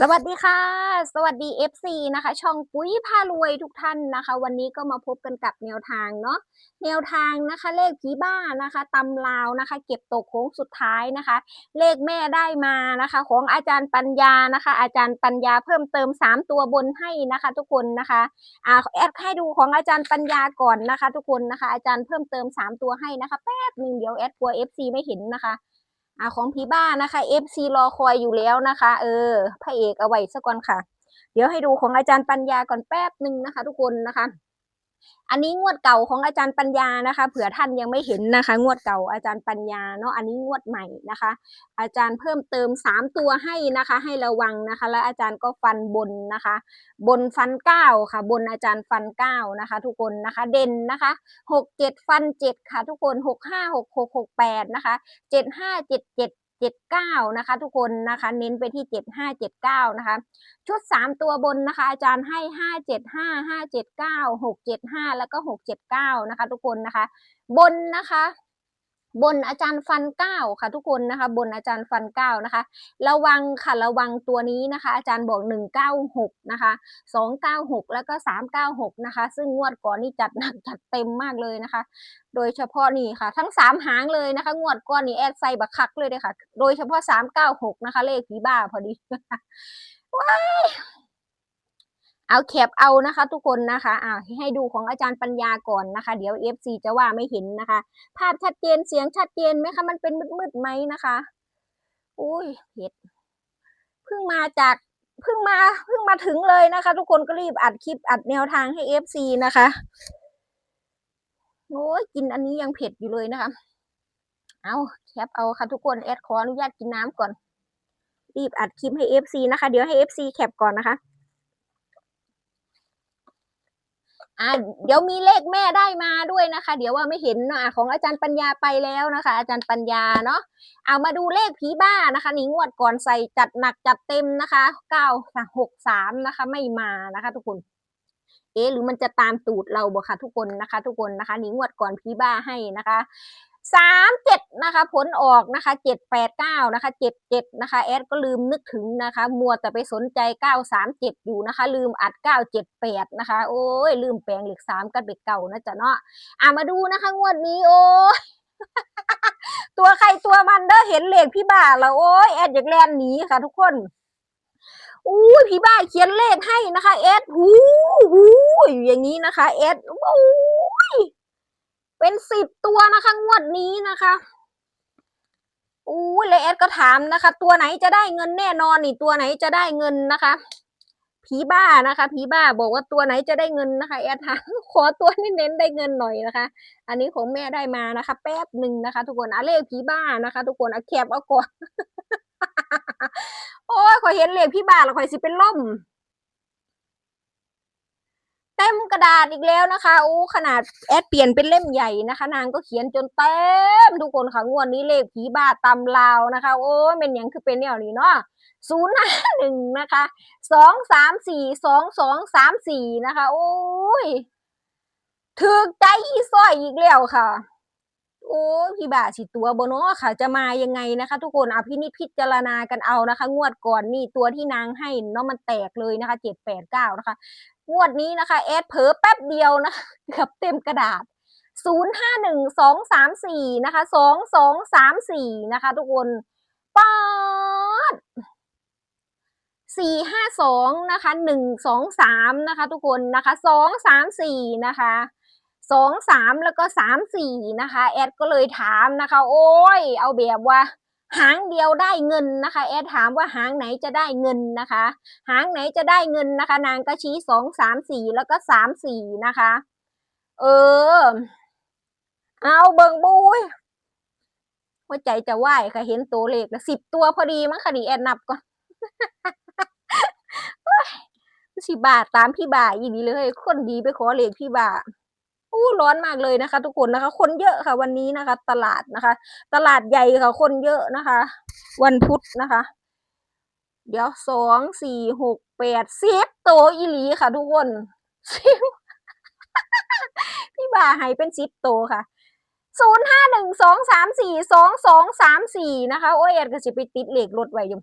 สวัสดีค่ะ สวัสดี FC นะคะ ช่องปุ้ยพารวยทุกท่านนะคะ วันนี้ก็มาพบกันกับแนวทางเนาะแนวทางนะคะเลขผีบ้านะคะตำลาวนะคะ เก็บตกโค้งสุดท้ายนะคะ เลขแม่ได้มานะคะ ของอาจารย์ปัญญานะคะ อาจารย์ปัญญาเพิ่มเติม 3 ตัวบนให้นะคะ ทุกคนนะคะอ่าแอดให้ดูของอาจารย์ปัญญาก่อนนะคะ ทุกคนนะคะ อาจารย์เพิ่มเติม 3 ตัวให้นะคะแป๊บหนึ่งเดี๋ยวแอดกลัว FC ไม่เห็นนะคะ อ่าของผีบ้านะคะ FC รอคอยอยู่แล้วนะคะ เออพระเอกเอาไว้สักก่อนค่ะ เดี๋ยวให้ดูของอาจารย์ปัญญาก่อนแป๊บหนึ่งนะคะ ทุกคนนะคะ อันนี้งวดเก่าของอาจารย์ปัญญานะคะ เผื่อท่านยังไม่เห็นนะคะ งวดเก่าอาจารย์ปัญญาเนาะอันนี้งวดใหม่นะคะ อาจารย์เพิ่มเติมสามตัวให้นะคะ ให้ระวังนะคะ แล้วอาจารย์ก็ฟันบนนะคะ บนฟันเก้าค่ะ บนอาจารย์ฟันเก้านะคะ ทุกคนนะคะ เด่นนะคะหกเจ็ดฟันเจ็ดค่ะ ทุกคนหกห้าหกหกหกแปดนะคะเจ็ดห้ เจ็ดเก้านะคะ ทุกคนนะคะ เน้นไปที่เจ็ดห้าเจ็ดเก้านะคะ ชุดสามตัวบนนะคะ อาจารย์ให้ห้าเจ็ดห้าห้าเจ็ดเก้าหกเจ็ดห้าแล้วก็หกเจ็ดเก้านะคะ ทุกคนนะคะ บนนะคะ บนอาจารย์ฟันเก้าค่ะทุกคนนะคะ บนอาจารย์ฟันเก้านะคะ ระวังค่ะระวังตัวนี้นะคะ อาจารย์บอกหนึ่งเก้าหกนะคะสองเก้าหกแล้วก็สามเก้าหกนะคะ ซึ่งงวดก่อนนี่จัดหนักจัดเต็มมากเลยนะคะ โดยเฉพาะนี่ค่ะ ทั้งสามหางเลยนะคะ งวดก่อนนี่แอดใส่บักคักเลยเลยค่ะ โดยเฉพาะสามเก้าหกนะคะ เลขผีบ้าพอดีว้าย เอาแคปเอานะคะ ทุกคนนะคะอ่าให้ดูของอาจารย์ปัญญาก่อนนะคะ เดี๋ยว FC จะว่าไม่เห็นนะคะ ภาพชัดเจนเสียงชัดเจนไหมคะมันเป็นมืดๆไหมนะคะอุ้ยเผ็ดเพิ่งมาจากเพิ่งมาเพิ่งมาถึงเลยนะคะ ทุกคนก็รีบอัดคลิปอัดแนวทางให้ FC นะคะโอ้ยกินอันนี้ยังเผ็ดอยู่เลยนะคะ เอาแคปเอาค่ะทุกคนแอดขออนุญาตกินน้ำก่อน รีบอัดคลิปให้ FC นะคะ เดี๋ยวให้ FC แคปก่อนนะคะ อ่าเดี๋ยวมีเลขแม่ได้มาด้วยนะคะ เดี๋ยวว่าไม่เห็นนะอะของอาจารย์ปัญญาไปแล้วนะคะ อาจารย์ปัญญาเนาะเอามาดูเลขผีบ้านะคะนี่งวดก่อนใส่จัดหนักจัดเต็มนะคะเก้าหกสามนะคะ ไม่มานะคะ ทุกคนเอ๊หรือมันจะตามตูดเราบ่ค่ะทุกคนนะคะ ทุกคนนะคะนี่งวดก่อนผีบ้าให้นะคะ สามเจ็ดนะคะ ผลออกนะคะเจ็ดแปดเก้านะคะเจ็ดเจ็ดนะคะแอดก็ลืมนึกถึงนะคะ มัวแต่ไปสนใจเก้าสามเจ็ดอยู่นะคะ ลืมอัดเก้าเจ็ดแปดนะคะ โอ้ยลืมแปลงเหล็กสามกับเด็กเก่านะจ๊ะเนาะอะมาดูนะคะ งวดนี้โอ้ยตัวใครตัวมันเด้อเห็นเหล็กพี่บ้าแล้วโอ้ยแอดอยากแลนหนีค่ะทุกคนอู้ยพี่บ้าเขียนเลขให้นะคะแอดหูหูอยู่อย่างนี้นะคะแอดโอ้ย เป็นสิบตัวนะคะ งวดนี้นะคะอู้เลยแอดก็ถามนะคะ ตัวไหนจะได้เงินแน่นอนนี่ตัวไหนจะได้เงินนะคะผีบ้านะคะผีบ้าบอกว่าตัวไหนจะได้เงินนะคะแอดถามขอตัวนี่เน้นได้เงินหน่อยนะคะ อันนี้ของแม่ได้มานะคะ แป๊บหนึ่งนะคะ ทุกคนอะเลขผีบ้านะคะ ทุกคนอะแคบเอาก่อนโอ้ยขอเห็นเลขพี่บ้าแล้วขอสิเป็นล่ม เต็มกระดาษอีกแล้วนะคะโอ้ขนาดแอดเปลี่ยนเป็นเล่มใหญ่นะคะ นางก็เขียนจนเต็มทุกคนค่ะงวดนี้เลขผีบ้าตำลาวนะคะ โอ้ยเป็นอย่างคือเป็นแนวนี้เนาะศูนย์ห้าหนึ่งนะคะสองสามสี่สองสองสามสี่นะคะ โอ้ยถึกใจอีซ้อยอีกแล้วค่ะโอ้พี่บ่าสิตัวบเนาะค่ะ จะมายังไงนะคะ ทุกคนเอาพินิจพิจารณากันเอานะคะ งวดก่อนนี่ตัวที่นางให้เนาะมันแตกเลยนะคะเจ็ดแปดเก้านะคะ งวดนี้นะคะแอดเผลอแป๊บเดียวนะคะเกือบเต็มกระดาษศูนย์ห้าหนึ่งสองสามสี่นะคะสองสองสามสี่นะคะ ทุกคนป๊าดสี่ห้าสองนะคะหนึ่งสองสามนะคะ ทุกคนนะคะสองสามสี่นะคะสองสามแล้วก็สามสี่นะคะ แอดก็เลยถามนะคะ โอ้ย เอาแบบว่า หางเดียวได้เงินนะคะ แอดถามว่าหางไหนจะได้เงินนะคะ หางไหนจะได้เงินนะคะ นางก็ชี้สองสามสี่แล้วก็สามสี่นะคะ เออ เอาเบิงบุยหัวใจจะไหวค่ะเห็นตัวเลขแล้วสิบตัวพอดีมั้งค่ะนี่แอดนับก่อนสิบาทตามพี่บ่าอีนี้เลย คนดีไปขอเลขพี่บ่า อู้ร้อนมากเลยนะคะ ทุกคนนะคะ คนเยอะค่ะ วันนี้นะคะ ตลาดนะคะ ตลาดใหญ่ค่ะ คนเยอะนะคะ วันพุธนะคะ เดี๋ยวสองสี่หกแปดสิบโตอีหลีค่ะ ทุกคนสิบพี่บ่าให้เป็นสิบโตค่ะศูนย์ห้าหนึ่งสองสามสี่สองสองสามสี่นะคะ โอ้ยแอดก็สิไปติดเหลขรถไว้อยู่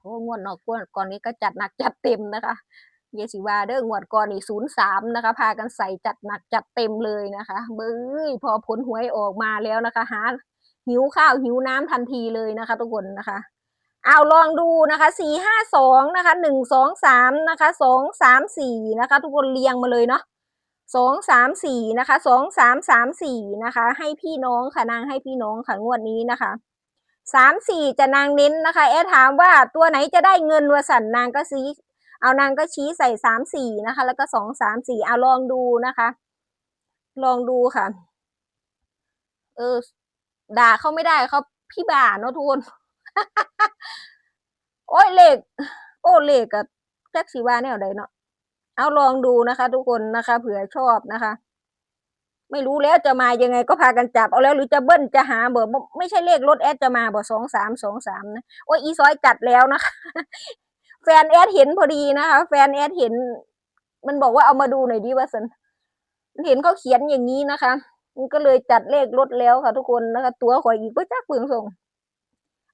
โอ้งวดนอกงวดก่อนนี้ก็จัดหนักจัดเต็มนะคะ เยสิวาเด้องวดก่อนนี่ศูนย์สามนะคะ พากันใส่จัดหนักจัดเต็มเลยนะคะเบ้ยพอผลหวยออกมาแล้วนะคะหาหิวข้าวหิวน้ำทันทีเลยนะคะ ทุกคนนะคะเอาลองดูนะคะสี่ห้าสองนะคะหนึ่งสองสามนะคะสองสามสี่นะคะ ทุกคนเรียงมาเลยเนาะสองสามสี่นะคะสองสามสามสี่นะคะ ให้พี่น้องค่ะนางให้พี่น้องค่ะงวดนี้นะคะสามสี่จะนางเน้นนะคะ แอดถามว่าตัวไหนจะได้เงินวสันนางก็ซี เอานางก็ชี้ใส่สามสี่นะคะ แล้วก็สองสามสี่เอาลองดูนะคะ ลองดูค่ะ เออ ด่าเขาไม่ได้เขาพี่บ่าเนาะทุกคนโอ้ยเลขโอ้เลขกับแจ็คสีว่าแนวใดเนาะเอาลองดูนะคะ ทุกคนนะคะ เผื่อชอบนะคะ ไม่รู้แล้วจะมายังไงก็พากันจับเอาแล้วหรือจะเบิ้ลจะหาเบอร์ไม่ใช่เลขรถแอดจะมาเบอร์สองสามสองสามนะโอ้ยอีซอยจัดแล้วนะคะ แฟนแอดเห็นพอดีนะคะ แฟนแอดเห็น มันบอกว่าเอามาดูหน่อยดิว่าสันเห็นเขาเขียนอย่างนี้นะคะมันก็เลยจัดเลขรถแล้วค่ะ ทุกคนนะคะ ตัวข่อยอีกก็จักเปลืองส่ง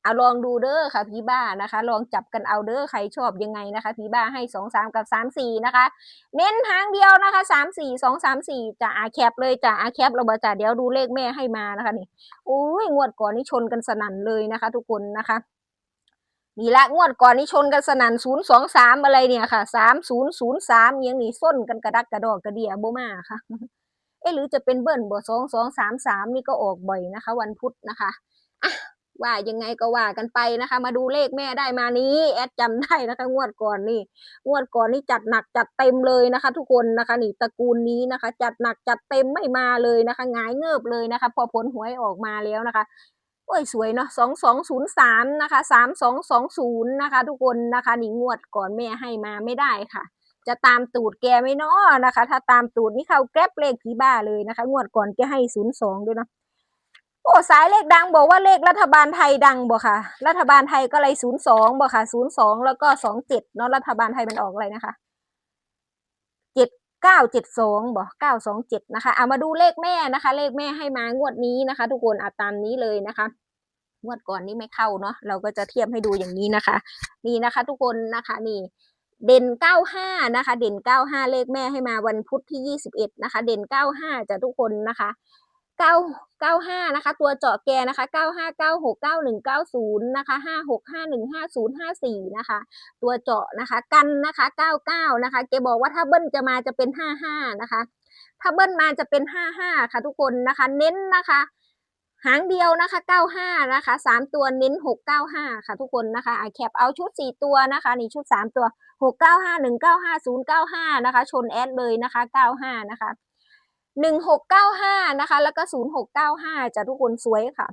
เอาลองดูเด้อค่ะพี่บ้านะคะ ลองจับกันเอาเด้อใครชอบยังไงนะคะพี่บ้าให้สองสามกับสามสี่นะคะ เน้นทางเดียวนะคะสามสี่สองสามสี่จะอาแคปเลยจะอาแคปเราบอจ่าเดี๋ยวดูเลขแม่ให้มานะคะนี่โอ้ยงวดก่อนนี่ชนกันสนั่นเลยนะคะ ทุกคนนะคะ นี่ละงวดก่อนนี่ชนกันสนั่นศูนย์สองสามอะไรเนี่ยค่ะสามศูนย์ศูนย์สามยังนี่ส้นกันกระดักกระดอกกระเดียโบมาค่ะ เอ๊หรือจะเป็นเบิ้ลบ่สองสองสามสามนี่ก็ออกบ่อยนะคะ วันพุธนะคะอะว่ายังไงก็ว่ากันไปนะคะ มาดูเลขแม่ได้มานี้แอดจำได้นะคะ งวดก่อนนี่งวดก่อนนี่จัดหนักจัดเต็มเลยนะคะ ทุกคนนะคะนี่ตระกูลนี้นะคะ จัดหนักจัดเต็มไม่มาเลยนะคะงายเงิบเลยนะคะ พอผลหวยออกมาแล้วนะคะ โอ้ยสวยเนาะสองสองศูนย์สามนะคะสามสองสองศูนย์นะคะทุกคนนะคะนี่งวดก่อนแม่ให้มาไม่ได้ค่ะ จะตามตูดแกไม่นาะนะคะ ถ้าตามตูดนี่เขาแกร็บเลขผีบ้าเลยนะคะ งวดก่อนแกให้ศูนย์สองด้วยนะโอ้สายเลขดังบอกว่าเลขรัฐบาลไทยดังบ่ค่ะ รัฐบาลไทยก็เลยศูนย์สองบ่ค่ะศูนย์สองแล้วก็สองเจ็ดเนาะรัฐบาลไทยมันออกอะไรนะคะ เก้าเจ็ดสองบอกเก้าสองเจ็ดนะคะเอามาดูเลขแม่นะคะ เลขแม่ให้มางวดนี้นะคะ ทุกคนอาตามนี้เลยนะคะงวดก่อนนี่ไม่เข้าเนาะเราก็จะเทียบให้ดูอย่างนี้นะคะ นี่นะคะ ทุกคนนะคะนี่เด่นเก้าห้านะคะ เด่นเก้าห้าเลขแม่ให้มาวันพุธที่ยี่สิบเอ็ดนะคะ เด่นเก้าห้าจะทุกคนนะคะ เก้าเก้าห้านะคะ ตัวเจาะแกนะคะเก้าห้าเก้าหกเก้าหนึ่งเก้าศูนย์นะคะห้าหกห้าหนึ่งห้าศูนย์ห้าสี่นะคะ ตัวเจาะนะคะกันนะคะเก้าเก้านะคะแกบอกว่าถ้าเบิ้ลจะมาจะเป็นห้าห้านะคะ ถ้าเบิ้ลมาจะเป็นห้าห้าค่ะทุกคนนะคะ เน้นนะคะหางเดียวนะคะเก้าห้านะคะสามตัวเน้นหกเก้าห้าค่ะทุกคนนะคะอะแคปเอาชุดสี่ตัวนะคะนี่ชุดสามตัวหกเก้าห้าหนึ่งเก้าห้าศูนย์เก้าห้านะคะ ชนแอดเลยนะคะเก้าห้านะคะ หนึ่งหกเก้าห้านะคะ แล้วก็ศูนย์หกเก้าห้าจะทุกคนสวยค่ะ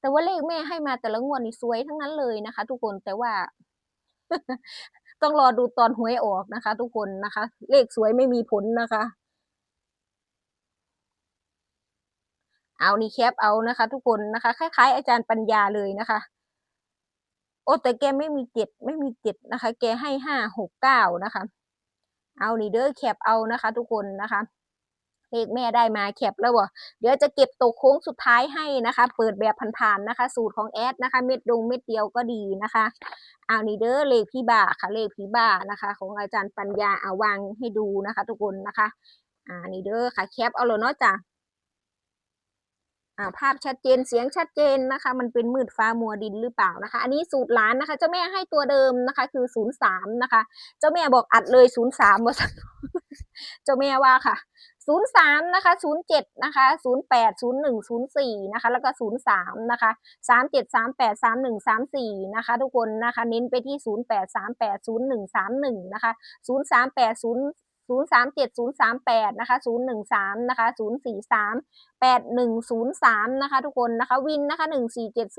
แต่ว่าเลขแม่ให้มาแต่ละงวดนี่สวยทั้งนั้นเลยนะคะ ทุกคนแต่ว่า ต้องรอดูตอนหวยออกนะคะ ทุกคนนะคะ เลขสวยไม่มีผลนะคะ เอานี่แคปเอานะคะ ทุกคนนะคะ คล้ายๆ อาจารย์ปัญญาเลยนะคะโอ้แต่แกไม่มีเจ็ดไม่มีเจ็ดนะคะ แกให้ห้าหกเก้านะคะ เอานี่เด้อแคปเอานะคะ ทุกคนนะคะ เลขแม่ได้มาแคปแล้วบ่เดี๋ยวจะเก็บตกโค้งสุดท้ายให้นะคะ เปิดแบบผ่านๆนะคะ สูตรของแอดนะคะ เม็ดดงเม็ดเดียวก็ดีนะคะเอานี่เด้อเลขพี่บ่าค่ะเลขพี่บ่านะคะ ของอาจารย์ปัญญาเอาวางให้ดูนะคะ ทุกคนนะคะอ่านี่เด้อค่ะแคปเอาเลยเนาะจ้ะอ่าภาพชัดเจนเสียงชัดเจนนะคะ มันเป็นมืดฟ้ามัวดินหรือเปล่านะคะ อันนี้สูตรล้านนะคะ เจ้าแม่ให้ตัวเดิมนะคะ คือศูนย์สามนะคะ เจ้าแม่บอกอัดเลยศูนย์สามว่าเจ้าแม่ว่าค่ะ 03 นะคะ 07 นะคะ 08 01 04 นะคะ แล้วก็ 03 นะคะ 37 38 31 34 นะคะ ทุกคนนะคะ เน้นไปที่ 08 38 01 31 นะคะ 038 0 037038นะคะ013นะคะ043 8103นะคะทุกคนนะคะวินนะคะ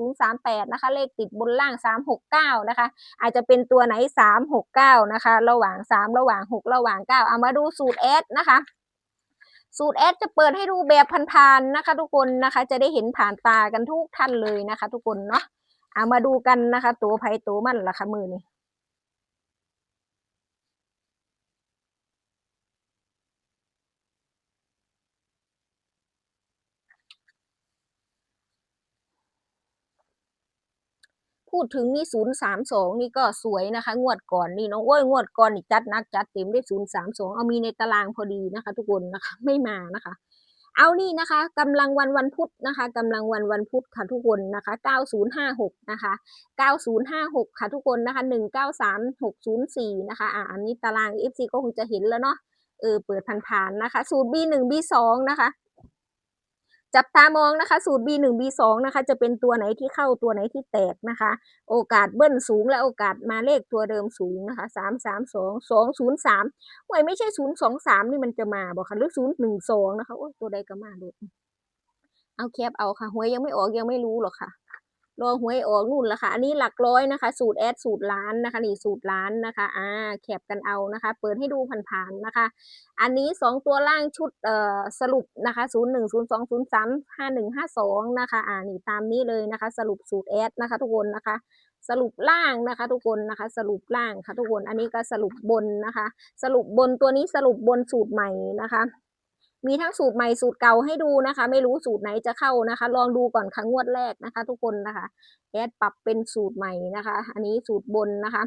147038นะคะเลขติดบนล่าง 369นะคะอาจจะเป็นตัวไหน 369นะคะระหว่าง 3 ระหว่าง 6 ระหว่าง 9 เอามาดูสูตรแอดนะคะ สูตรแอดจะเปิดให้ดูแบบพันๆนะคะ ทุกคนนะคะ จะได้เห็นผ่านตากันทุกท่านเลยนะคะ ทุกคนเนาะเอามาดูกันนะคะ ตัวไผ่ตัวมันล่ะคะมือนี่ ผู้ดถึงนี่ศูนย์สามสองนี่ก็สวยนะคะ งวดก่อนนี่เนาะโอ้ยงวดก่อนนี่จัดนักจัดเต็มได้ศูนย์สามสองเอามีในตารางพอดีนะคะ ทุกคนนะคะไม่มานะคะ เอานี่นะคะกำลังวันวันพุธนะคะกำลังวันวันพุธค่ะทุกคนนะคะ9056นย์ห้าหกนะคะ9056ค่ะทุกคนนะคะ193604นย์สี่นะคะอ่าอันนี้ตาราง FC ก็คงจะเห็นแล้วเนาะเออเปิดผ่านๆนะคะสูตร B1 B2 นะคะ จับตามองนะคะ สูตร B1 B2 นะคะ จะเป็นตัวไหนที่เข้าตัวไหนที่แตกนะคะ โอกาสเบิ้ลสูงและโอกาสมาเลขตัวเดิมสูงนะคะสามสามสองสองศูนย์สามไว้ไม่ใช่ศูนย์สองสามนี่มันจะมาบอกค่ะหรือศูนย์หนึ่งสองนะคะโอ้ยตัวใดก็มาดูเอาแคปเอาค่ะหวยยังไม่ออกยังไม่รู้หรอกค่ะ รอหวยออกนู่นละค่ะ อันนี้หลักร้อยนะคะ สูตรแอดสูตรล้านนะคะนี่สูตรล้านนะคะ อ่าแคปกันเอานะคะ เปิดให้ดูผ่านๆนะคะ อันนี้สองตัวล่างชุดเอ่อสรุปนะคะศูนย์หนึ่งศูนย์สองศูนย์สามห้าหนึ่งห้าสองนะคะ อ่านี่ตามนี้เลยนะคะ สรุปสูตรแอดนะคะ ทุกคนนะคะสรุปล่างนะคะ ทุกคนนะคะ สรุปล่างค่ะทุกคน อันนี้ก็สรุปบนนะคะ สรุปบนตัวนี้สรุปบนสูตรใหม่นะคะ มีทั้งสูตรใหม่สูตรเก่าให้ดูนะคะ ไม่รู้สูตรไหนจะเข้านะคะ ลองดูก่อนครั้งงวดแรกนะคะ ทุกคนนะคะแอดปรับเป็นสูตรใหม่นะคะ อันนี้สูตรบนนะคะ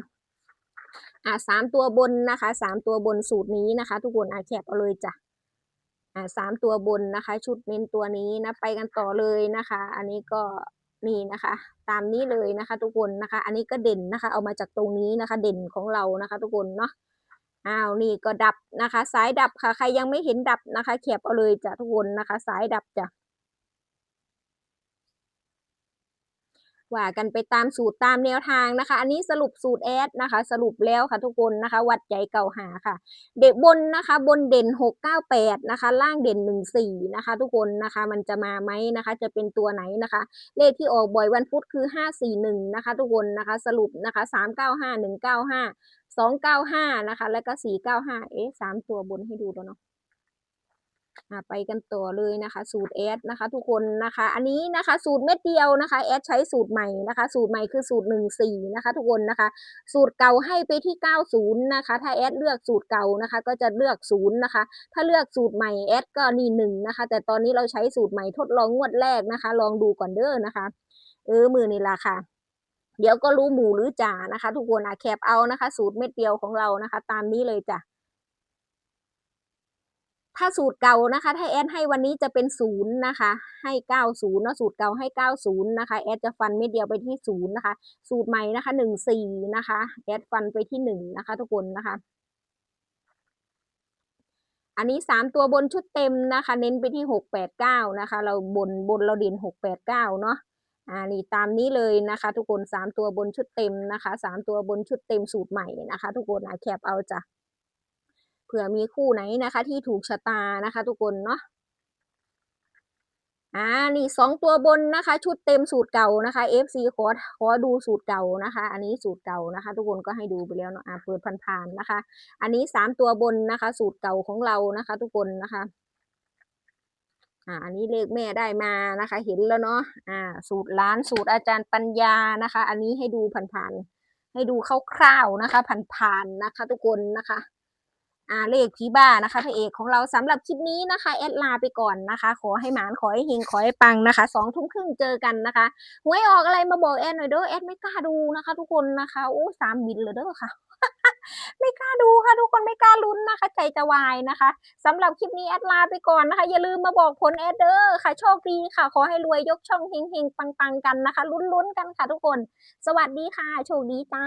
อ่าสามตัวบนนะคะสามตัวบนสูตรนี้นะคะ ทุกคนอ่าแคปเอาเลยจ้ะอ่าสามตัวบนนะคะ ชุดเน้นตัวนี้นะไปกันต่อเลยนะคะ อันนี้ก็นี่นะคะ ตามนี้เลยนะคะ ทุกคนนะคะ อันนี้ก็เด่นนะคะ เอามาจากตรงนี้นะคะ เด่นของเรานะคะ ทุกคนเนาะ อ้าวนี่ก็ดับนะคะ สายดับค่ะ ใครยังไม่เห็นดับนะคะแคบเอาเลยจ้ะทุกคนนะคะ สายดับจ้ะ ว่ากันไปตามสูตรตามแนวทางนะคะ อันนี้สรุปสูตรแอดนะคะ สรุปแล้วค่ะทุกคนนะคะ วัดใจเก่าหาค่ะ เด็กบนนะคะ บนเด่นหกเก้าแปดนะคะ ล่างเด่นหนึ่งสี่นะคะ ทุกคนนะคะ มันจะมาไหมนะคะ จะเป็นตัวไหนนะคะ เลขที่ออกบ่อยวันพุธคือห้าสี่หนึ่งนะคะ ทุกคนนะคะ สรุปนะคะสามเก้าห้าหนึ่งเก้าห้าสองเก้าห้านะคะ แล้วก็สี่เก้าห้าเอ๊ะสามตัวบนให้ดูแล้วเนาะ ไปกันต่อเลยนะคะ สูตรแอดนะคะ ทุกคนนะคะ อันนี้นะคะ สูตรเม็ดเดียวนะคะแอดใช้สูตรใหม่นะคะ สูตรใหม่คือสูตรหนึ่งสี่นะคะ ทุกคนนะคะ สูตรเก่าให้ไปที่เก้าศูนย์นะคะ ถ้าแอดเลือกสูตรเก่านะคะ ก็จะเลือกศูนย์นะคะ ถ้าเลือกสูตรใหม่แอดก็นี่หนึ่งนะคะ แต่ตอนนี้เราใช้สูตรใหม่ทดลองงวดแรกนะคะ ลองดูก่อนเด้อนะคะ เออมือนี่ละค่ะเดี๋ยวก็รู้หมูหรือจ่านะคะ ทุกคนอะแคปเอานะคะ สูตรเม็ดเดียวของเรานะคะ ตามนี้เลยจ้ะ ถ้าสูตรเก่านะคะ ถ้าแอดให้วันนี้จะเป็นศูนย์นะคะ ให้เก้าศูนย์เนาะสูตรเก่าให้เก้าศูนย์นะคะแอดจะฟันเม็ดเดียวไปที่ศูนย์นะคะ สูตรใหม่นะคะหนึ่งสี่นะคะแอดฟันไปที่หนึ่งนะคะ ทุกคนนะคะ อันนี้สามตัวบนชุดเต็มนะคะ เน้นไปที่หกแปดเก้านะคะ เราบนบนเราเด่นหกแปดเก้าเนาะอ่านี่ตามนี้เลยนะคะ ทุกคนสามตัวบนชุดเต็มนะคะสามตัวบนชุดเต็มสูตรใหม่นะคะ ทุกคนอะแคปเอาจ้ะ ผื่อมีคู่ไหนนะคะ ที่ถูกชะตานะคะ ทุกคนเนาะอ่านี่สองตัวบนนะคะ ชุดเต็มสูตรเก่านะคะ FC ขอขอดูสูตรเก่านะคะ อันนี้สูตรเก่านะคะ ทุกคนก็ให้ดูไปแล้วเนาะอ่าเปิดผ่านๆนะคะ อันนี้สามตัวบนนะคะ สูตรเก่าของเรานะคะ ทุกคนนะคะอ่าอันนี้เลขแม่ได้มานะคะ เห็นแล้วเนาะอ่า สูตรล้านสูตรอาจารย์ปัญญานะคะ อันนี้ให้ดูผ่านๆให้ดูคร่าวๆนะคะผ่านๆนะคะ ทุกคนนะคะ อ่าเลขผีบ้านะคะพระเอกของเราสำหรับคลิปนี้นะคะแอดลาไปก่อนนะคะ ขอให้หมานขอให้เฮงขอให้ปังนะคะสองทุ่มครึ่งเจอกันนะคะหวยออกอะไรมาบอกแอดหน่อยเด้อแอดไม่กล้าดูนะคะ ทุกคนนะคะโอ้สามบินเลยเด้อค่ะ ไม่กล้าดูค่ะทุกคนไม่กล้าลุ้นนะคะ ใจจะวายนะคะสำหรับคลิปนี้แอดลาไปก่อนนะคะ อย่าลืมมาบอกผลแอดเด้อค่ะโชคดีค่ะ ขอให้รวยยกช่องเฮงๆปังๆกันนะคะ ลุ้นๆกันค่ะ ทุกคน สวัสดีค่ะ โชคดีจ้า